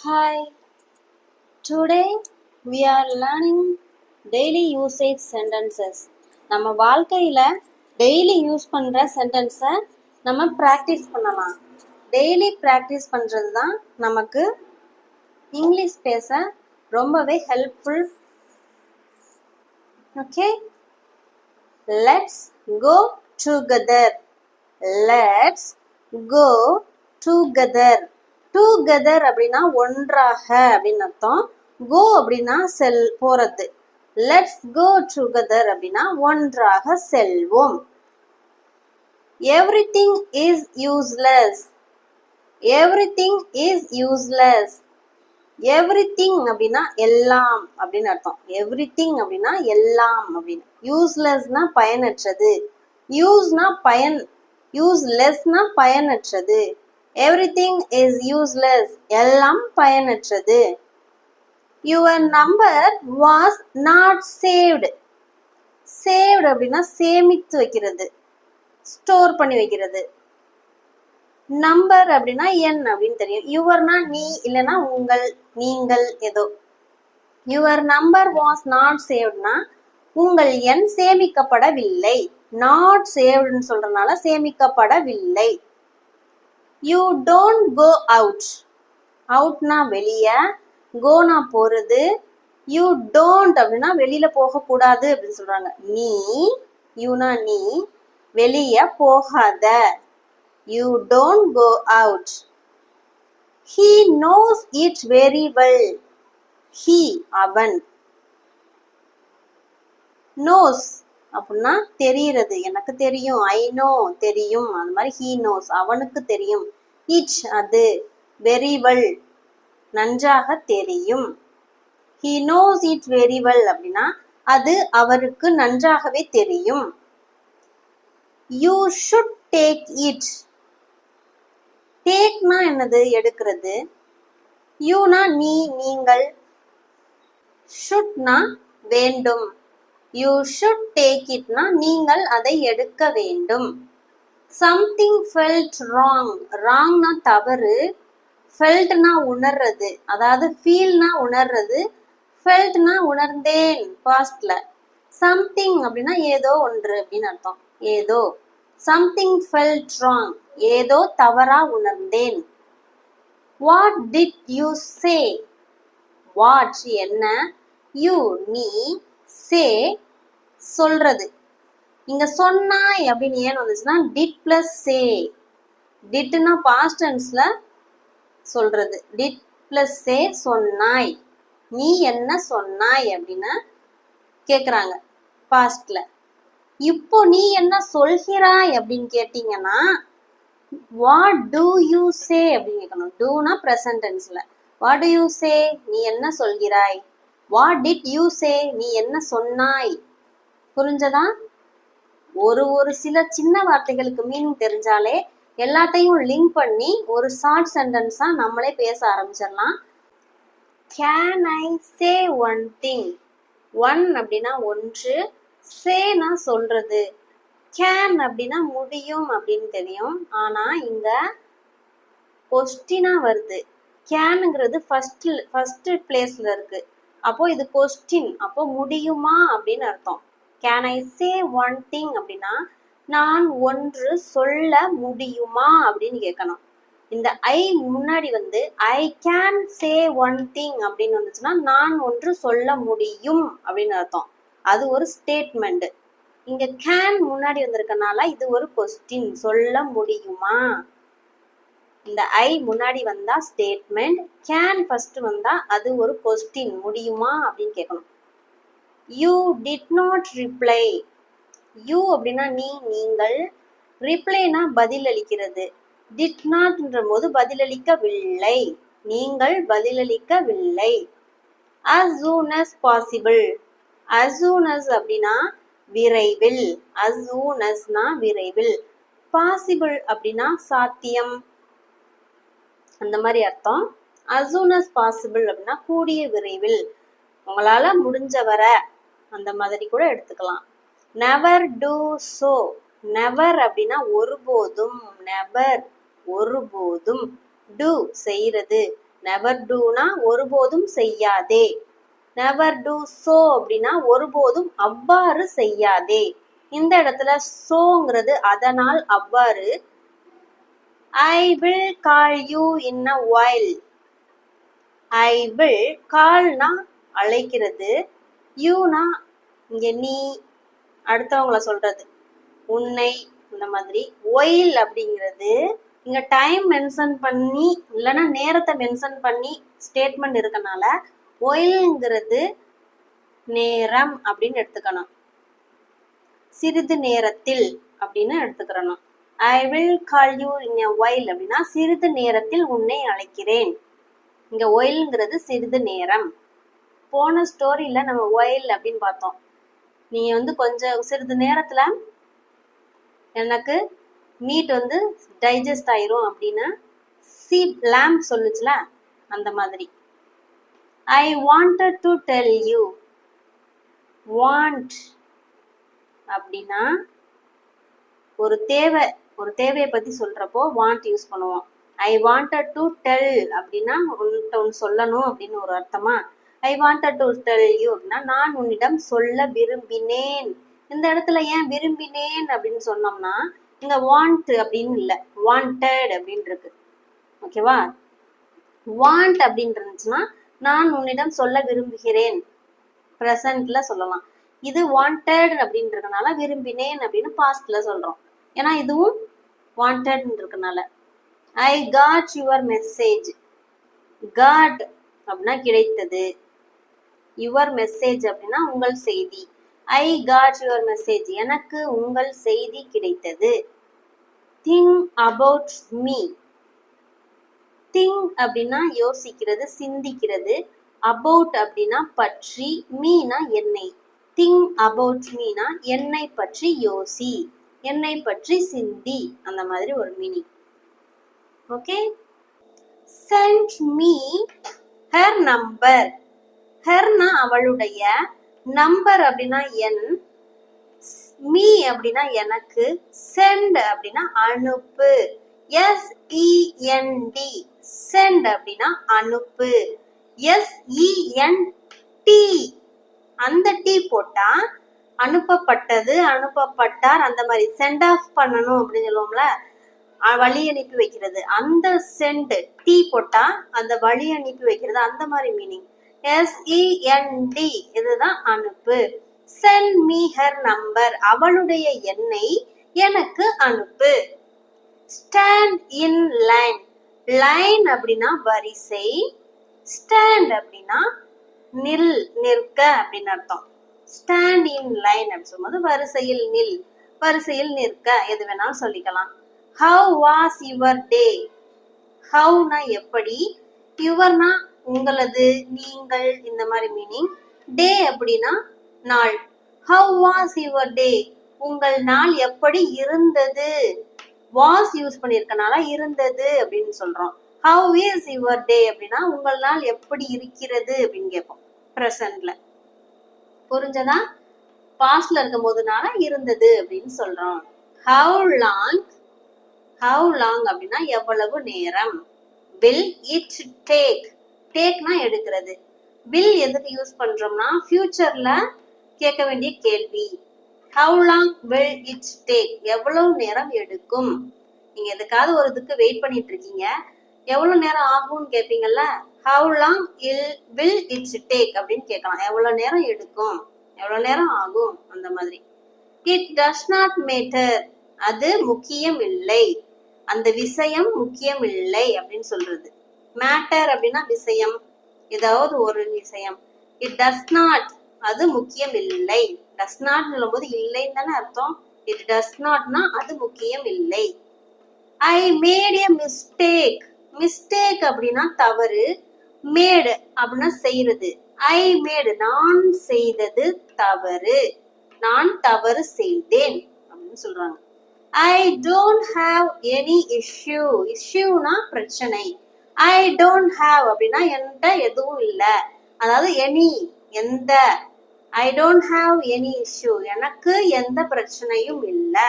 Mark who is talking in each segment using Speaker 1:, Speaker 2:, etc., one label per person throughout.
Speaker 1: Hi. Today we are learning daily usage sentences. நம்ம வாழ்க்கையில daily use பண்ணுற சென்டென்ஸை நம்ம ப்ராக்டிஸ் பண்ணலாம். டெய்லி ப்ராக்டிஸ் பண்ணுறது தான் நமக்கு இங்கிலீஷ் பேச ரொம்பவே helpful okay let's go together let's go together together அப்படின்னா ஒன்றாக அப்படின்னு அர்த்தம். கோ அப்படின்னா செல் போறது. லெட்ஸ் கோ டுகெதர் அப்படின்னா ஒன்றாக செல்வோம். Everything is useless everything is useless everything அப்படின்னா எல்லாம் அப்படின்னு அர்த்தம். எவ்ரிதிங் அப்படின்னா எல்லாம் அப்படின்னு. யூஸ்லெஸ்னா பயனற்றது. யூஸ்னா பயன் யூஸ்லெஸ்னா பயனற்றது. எவ்ரிதிங் இஸ் யூஸ்லெஸ் எல்லாம் பயனற்றது. Your number was not saved saved அப்படின்னா சேமித்து வைக்கிறது. ஸ்டோர் பண்ணி வைக்கிறது. நம்பர் அப்படின்னா என் அப்படின்னு தெரியும். யுவர்னா நீ இல்லைன்னா உங்கள் நீங்கள் ஏதோ. யுவர் நம்பர் வாஸ் நாட் சேவ்ட்னா உங்கள் எண் சேமிக்கப்படவில்லை. நாட் சேவ்டுன்னு சொல்றதுனால சேமிக்கப்படவில்லை. யூ டோன்ட் கோ அவுட் அவுட்னா வெளியே கோனா போகிறது யூ டோன்ட் அப்படின்னா வெளியில் போகக்கூடாது அப்படின்னு சொல்கிறாங்க நீ யூனா நீ வெளியே போகாத. You don't go out he knows it very well he அவன் நோஸ் அப்படின்னா தெரியறது. எனக்கு தெரியும் ஐ நோ தெரியும். அந்த மாதிரி ஹீ நோஸ் அவனுக்கு தெரியும். இட் அது வெரி வெல் நன்றாக தெரியும். He knows it very well அப்படின்னா அது அவருக்கு நன்றாகவே தெரியும். யூ ஷுட் டேக் இட் டேக்னா என்னது? எடுக்கிறது. யூனா நீ நீங்கள். ஷுட்னா வேண்டும். யூ ஷுட் டேக் இட்னா நீங்கள் அதை எடுக்க வேண்டும். சம்திங் ஃபெல்ட் ராங் ராங்னா தவறு. ஃபெல்ட்னா உணர்றது. அதாவது ஃபீல்னா உணர்றது. ஃபெல்ட்னா உணர்ந்தேன் பாஸ்ட்ல சம்திங் அப்படின்னா ஏதோ ஒன்று அப்படின்னு அர்த்தம். ஏதோ. சம்திங் ஃபெல்ட் ராங் ஏதோ தவறா உணர்ந்தேன். What did you say what என்ன? யூ நீ சே சொல்றது. இங்க சொன்னாய் அப்படின்னு ஏன் வந்துச்சுன்னா டிட் பிளஸ் சே டிட்னா பாஸ்ட் டென்ஸ்ல சொல்றது. டிட் பிளஸ் சே சொன்னாய். நீ என்ன சொன்னாய் அப்படின்னு கேக்குறாங்க பாஸ்ட்ல இப்போ நீ என்ன சொல்கிறாய் அப்படின்னு கேட்டீங்கன்னா வாட் டூ யூ சே அப்படின்னு கேட்கணும். டூனா present what do you say நீ என்ன சொல்கிறாய்? வாட் டிட் யூ சே நீ என்ன சொன்னாய்? புரிஞ்சதா? ஒரு ஒரு சில சின்ன வார்த்தைகளுக்கு மீனிங் தெரிஞ்சாலே எல்லாத்தையும் லிங்க் பண்ணி ஒரு ஷார்ட் சென்டென்ஸா நம்மளே பேச ஆரம்பிச்சிடலாம். Can I say one thing one அப்படின்னா ஒன்று. சேனா சொல்றது. கேன் அப்படின்னா முடியும் அப்படின்னு தெரியும். ஆனா இங்க கொஸ்டினா வருது. கேனுங்கிறது ஃபர்ஸ்ட் ஃபர்ஸ்ட் பிளேஸ்ல இருக்கு. அப்போ இது கொஸ்டின் அப்போ முடியுமா அப்படின்னு அர்த்தம். Can I say one thing அப்படின்னா நான் ஒன்று சொல்ல முடியுமா அப்படின்னு கேட்கணும். இந்த ஐ முன்னாடி வந்து I can say one thing அப்படின்னு வந்துச்சுன்னா நான் ஒன்று சொல்ல முடியும் அப்படின்னு அர்த்தம். அது ஒரு ஸ்டேட்மெண்ட் இங்க கேன் முன்னாடி வந்திருக்கனால இது ஒரு கொஸ்டின் சொல்ல முடியுமா? இந்த ஐ முன்னாடி வந்தா ஸ்டேட்மெண்ட் கேன் ஃபர்ஸ்ட் வந்தா அது ஒரு கொஸ்டின் முடியுமா அப்படின்னு கேட்கணும். You did not reply you அப்படின்னா நீ நீங்கள் ரிப்ளைனா பதிலளிக்கிறது. டிட் நாட்ன்ற போது பதிலளிக்கவில்லை. நீங்கள் பதிலளிக்கவில்லை. As soon as possible. As அப்படின்னா விரைவில். As soon விரைவில். பாசிபிள் அப்படின்னா சாத்தியம். அந்த மாதிரி அர்த்தம். அசூன் அஸ் பாசிபிள் அப்படின்னா கூடிய விரைவில். உங்களால முடிஞ்ச வர அந்த மாதிரி கூட எடுத்துக்கலாம். நெவர் டூ சோ நெவர் அப்படின்னா ஒருபோதும் நெவர் ஒருபோதும் டூ செய்யறது. நெவர் டூனா ஒருபோதும் செய்யாதே. நெவர் டூ சோ அப்படின்னா ஒருபோதும் அவ்வாறு செய்யாதே. இந்த இடத்துல சோங்கிறது அதனால் அவ்வாறு I will call you in a while I will கால்னா அழைக்கிறது. யூனா இங்க நீ அடுத்தவங்கள சொல்றது. உன்னை இந்த மாதிரி. ஒயில் அப்படிங்கிறது இங்க டைம் மென்ஷன் பண்ணி இல்லைன்னா நேரத்தை மென்ஷன் பண்ணி ஸ்டேட்மெண்ட் இருக்கனால ஒயில்ங்கிறது நேரம் அப்படின்னு எடுத்துக்கணும். சிறிது நேரத்தில் அப்படின்னு எடுத்துக்கிறணும். I will call you in a while அப்படின்னா சிறிது நேரத்தில் உன்னை அழைக்கிறேன். இங்க ஒயில்ங்கிறது சிறிது நேரம். போன ஸ்டோரியில நம்ம ஒயில் அப்படின்னு பார்த்தோம். நீ வந்து கொஞ்சம் சிறிது நேரத்துல எனக்கு மீட் வந்து டைஜஸ்ட் ஆயிரும் அப்படின்னா சி லேம்ப் சொல்லுச்சுல அந்த மாதிரி. I wanted to tell you want அப்படின்னா ஒரு தேவை ஒரு தேவையை பத்தி சொல்றப்போ வாண்ட் யூஸ் பண்ணுவோம். ஐ வாண்டட் டு டெல் அப்படின்னா உன்கிட்ட ஒன்று சொல்லணும் அப்படின்னு ஒரு அர்த்தமா? I wanted to tell you அப்படின்னா நான் உன்னிடம் சொல்ல விரும்பினேன். இந்த இடத்துல ஏன் விரும்பினேன் அப்படின்னு சொன்னோம்னா இங்க வாண்ட் அப்படின்னு இல்லை. வாண்டட் அப்படின்னு இருக்கு. ஓகேவா வாண்ட் அப்படின்னு இருந்துச்சுன்னா நான் உன்னிடம் சொல்ல விரும்புகிறேன். ப்ரெசன்ட்ல சொல்லலாம். இது வாண்டட் அப்படின்றதுனால விரும்பினேன் அப்படின்னு பாஸ்ட்ல சொல்றோம். ஏன்னா இதுவும் வாண்டட் இருக்கனால. I got your message got அப்படின்னா கிடைத்தது. யுவர் மெசேஜ் அப்படின்னா உங்கள் செய்தி. ஐ காட் யுவர் மெசேஜ் எனக்கு உங்கள் செய்தி கிடைத்தது. திங் அபவுட் மீ திங் அப்படின்னா யோசிக்கிறது சிந்திக்கிறது. அபவுட் அப்படின்னா பற்றி மீனா என்னை. திங் அபவுட் மீனா என்னை பற்றி யோசி. என்னை பற்றி சிந்தி. அந்த மாதிரி ஒரு meaning okay sent me her number ஹர்னா அவளுடைய நம்பர் அப்படின்னா என். மீ அப்படின்னா எனக்கு. சென்ட் அப்படின்னா அனுப்பு. எஸ் இஎன்டி சென்ட் அப்படின்னா அனுப்பு. எஸ் டி அந்த டி போட்டா அனுப்பப்பட்டது அனுப்பப்பட்டார். அந்த மாதிரி சென்ட் ஆஃப் பண்ணணும் அப்படின்னு சொல்லுவோம்ல வழி அனுப்பி வைக்கிறது. அந்த சென்ட் டி போட்டா அந்த வழி அனுப்பி வைக்கிறது அந்த மாதிரி மீனிங் எஸ்இஎன்டி இதுதான் அனுப்பு. சென்ட் மீ ஹர் நம்பர் அவளுடைய எண்ணை எனக்கு அனுப்பு. ஸ்டாண்ட் இன் லைன் லைன் அப்படின்னா வரிசை. ஸ்டாண்ட் அப்படின்னா நில் நிற்க அப்படின்னு அர்த்தம். ஸ்டாண்ட் இன் லைன் அப்படின்னு சொல்லும்போது வரிசையில் நில். வரிசையில் நிற்க. எது வேணாலும் சொல்லிக்கலாம். ஹவ் வாஸ் யுவர் டே ஹவுனா எப்படி? யுவர்னா உங்களது நீங்கள் இந்த மாதிரி மீனிங் டே அப்படின்னா நாள். ஹவ் வாஸ் யுவர் டே உங்கள் நாள் எப்படி இருந்தது? வாஸ் யூஸ் பண்ணியிருக்கனால இருந்தது அப்படின்னு சொல்றோம். ஹவ் இஸ் யுவர் டே அப்படின்னா உங்கள் நாள் எப்படி இருக்கிறது அப்படின்னு கேட்போம். ப்ரெசன்ட்ல புரிஞ்சதா? பாஸ்ட்ல இருக்கும் போதுனால இருந்தது அப்படின்னு சொல்றோம். ஹவு லாங் ஹவு லாங் அப்படின்னா எவ்வளவு நேரம்? வில் இட் டேக் டேக்னா எடுக்கிறது. வில் எதுக்கு யூஸ் பண்றோம்னா ஃபியூச்சர்ல கேட்க வேண்டிய கேள்வி. How long will it take எவ்வளவு நேரம் எடுக்கும்? நீங்க எதுக்காவது ஒரு இதுக்கு வெயிட் பண்ணிட்டு இருக்கீங்க. எவ்வளவு நேரம் ஆகும்னு கேட்பீங்கல்ல how long ill will it's take அப்படின்னு கேட்கலாம். எவ்வளவு நேரம் எடுக்கும்? எவ்வளோ நேரம் ஆகும்? அந்த மாதிரி. இட் டஸ் நாட் மேட்டர் அது முக்கியம் இல்லை அந்த விஷயம் முக்கியம் இல்லை அப்படின்னு சொல்றது. மேட்டர் அப்படின்னா விஷயம். ஏதாவது ஒரு விஷயம். இட் டஸ் நாட் அது முக்கியம் இல்லை டஸ் நாட் போது இல்லைன்னு தானே அர்த்தம். இட் டஸ் நாட்னா அது முக்கியம் இல்லை I made a mistake mistake அப்படின்னா தவறு. மேடு அப்படின்னா செய்யறது ஐ மேடு நான் செய்தது தவறு. நான் தவறு செய்தேன் அப்படின்னு சொல்றாங்க. I don't have any issue. இஷ்யூனா பிரச்சனை. ஐ டோன்ட் ஹாவ் அப்படின்னா என்கிட்ட எதுவும் இல்லை. அதாவது எனி எந்த. I don't have any issue. எனக்கு எந்த பிரச்சனையும் இல்லை.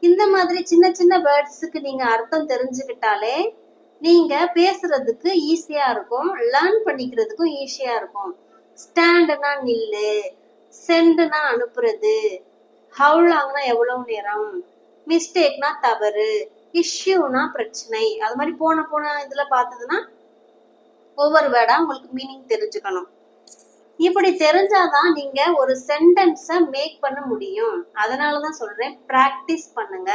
Speaker 1: இந்த மாதிரி சின்ன சின்ன வேர்ட்ஸுக்கு நீங்க அர்த்தம் தெரிஞ்சுக்கிட்டாலே நீங்க பேசுறதுக்கு ஈஸியா இருக்கும். லேர்ன் பண்ணிக்கிறதுக்கும் ஈஸியா இருக்கும். ஸ்டாண்டுனா நில்லு. சென்டுனா அனுப்புறது. ஹவு லாங்னா எவ்வளவு நேரம்? மிஸ்டேக்னா தவறு. இஷ்யூனா பிரச்சனை. அது மாதிரி போன போன இதுல பார்த்ததுன்னா ஒவ்வொரு வேர்டா உங்களுக்கு மீனிங் தெரிஞ்சுக்கணும். இப்படி தெரிஞ்சாதான் நீங்க ஒரு சென்டென்ஸ மேக் பண்ண முடியும். அதனாலதான் சொல்றேன் பிராக்டிஸ் பண்ணுங்க.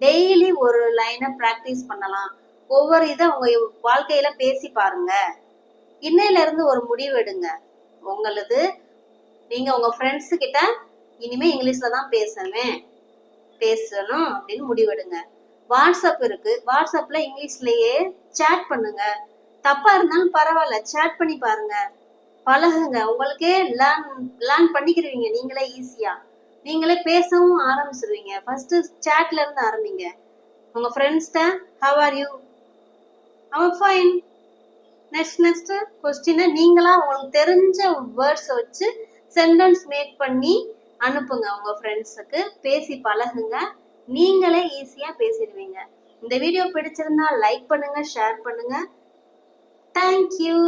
Speaker 1: டெய்லி ஒரு லைனை பிராக்டிஸ் பண்ணலாம். ஒவ்வொரு இதை உங்க வாழ்க்கையில பேசி பாருங்க. இன்னையில இருந்து ஒரு முடிவு எடுங்க. உங்களது நீங்க உங்க ஃப்ரெண்ட்ஸ் கிட்ட இனிமே இங்கிலீஷ்ல தான் பேசணும். பேசணும் அப்படின்னு முடிவெடுங்க வாட்ஸ்அப் இருக்கு. வாட்ஸ்அப்ல இங்கிலீஷ்லயே சேட் பண்ணுங்க. தப்பா இருந்தாலும் பரவாயில்ல. சேட் பண்ணி பாருங்க. பழகுங்க. உங்களுக்கே லேர்ன் லேர்ன் பண்ணிக்கிறவீங்க நீங்களே ஈஸியா நீங்களே பேசவும் ஆரம்பிச்சிருவீங்க. ஃபர்ஸ்ட் சேட்ல இருந்து ஆரம்பிங்க. உங்க ஃப்ரெண்ட்ஸ்ட ஹவ் ஆர் யூ அவன் ஃபைன் நெக்ஸ்ட் நெக்ஸ்ட் கொஸ்டினை நீங்களா உங்களுக்கு தெரிஞ்ச வேர்ட்ஸை வச்சு சென்டென்ஸ் மேக் பண்ணி அனுப்புங்க உங்க ஃப்ரெண்ட்ஸுக்கு பேசி பழகுங்க. நீங்களே ஈஸியா பேசிடுவீங்க. இந்த வீடியோ பிடிச்சிருந்தா லைக் பண்ணுங்க ஷேர் பண்ணுங்க. தேங்க்யூ